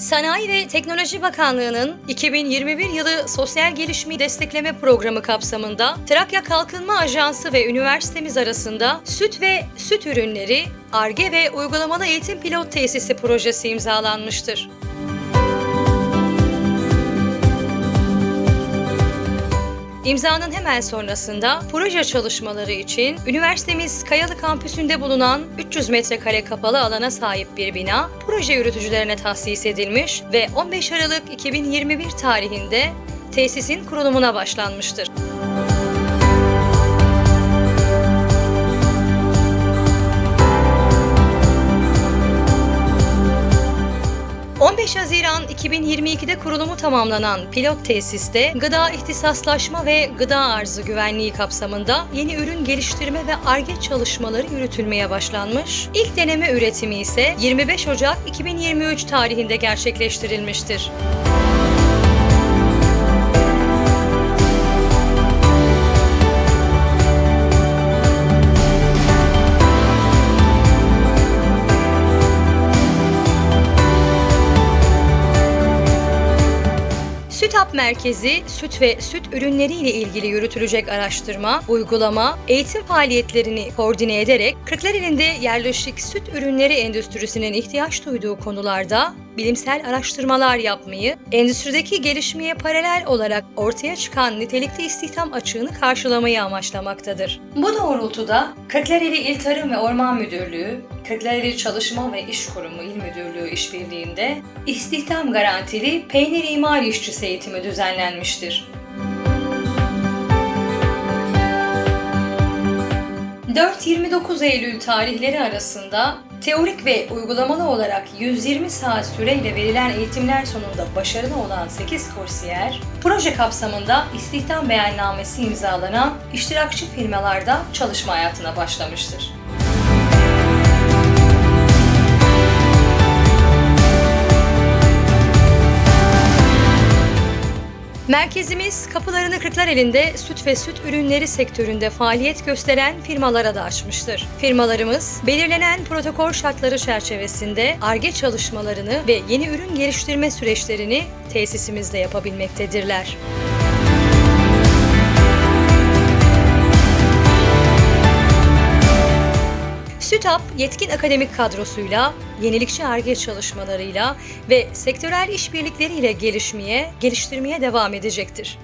Sanayi ve Teknoloji Bakanlığı'nın 2021 yılı Sosyal Gelişmeyi Destekleme Programı kapsamında Trakya Kalkınma Ajansı ve üniversitemiz arasında süt ve süt ürünleri, ARGE ve uygulamalı eğitim pilot tesisi projesi imzalanmıştır. İmzanın hemen sonrasında proje çalışmaları için üniversitemiz Kayalı kampüsünde bulunan 300 metrekare kapalı alana sahip bir bina proje yürütücülerine tahsis edilmiş ve 15 Aralık 2021 tarihinde tesisin kurulumuna başlanmıştır. 15 Haziran 2022'de kurulumu tamamlanan pilot tesiste gıda ihtisaslaşma ve gıda arzı güvenliği kapsamında yeni ürün geliştirme ve ARGE çalışmaları yürütülmeye başlanmış. İlk deneme üretimi ise 25 Ocak 2023 tarihinde gerçekleştirilmiştir. SÜTAP Merkezi, süt ve süt ürünleri ile ilgili yürütülecek araştırma, uygulama, eğitim faaliyetlerini koordine ederek Kırklareli'nde yerleşik süt ürünleri endüstrisinin ihtiyaç duyduğu konularda bilimsel araştırmalar yapmayı, endüstrideki gelişmeye paralel olarak ortaya çıkan nitelikli istihdam açığını karşılamayı amaçlamaktadır. Bu doğrultuda Kırklareli İl Tarım ve Orman Müdürlüğü, Kırklareli Çalışma ve İş Kurumu İl Müdürlüğü işbirliğinde istihdam garantili peynir imal işçisi eğitimi düzenlenmiştir. 4-29 Eylül tarihleri arasında teorik ve uygulamalı olarak 120 saat süreyle verilen eğitimler sonunda başarılı olan 8 kursiyer, proje kapsamında istihdam beyannamesi imzalanan iştirakçı firmalarda çalışma hayatına başlamıştır. Merkezimiz kapılarını Kırklareli'nde süt ve süt ürünleri sektöründe faaliyet gösteren firmalara da açmıştır. Firmalarımız belirlenen protokol şartları çerçevesinde ARGE çalışmalarını ve yeni ürün geliştirme süreçlerini tesisimizde yapabilmektedirler. SÜTAP yetkin akademik kadrosuyla, yenilikçi ARGE çalışmalarıyla ve sektörel işbirlikleriyle gelişmeye, geliştirmeye devam edecektir.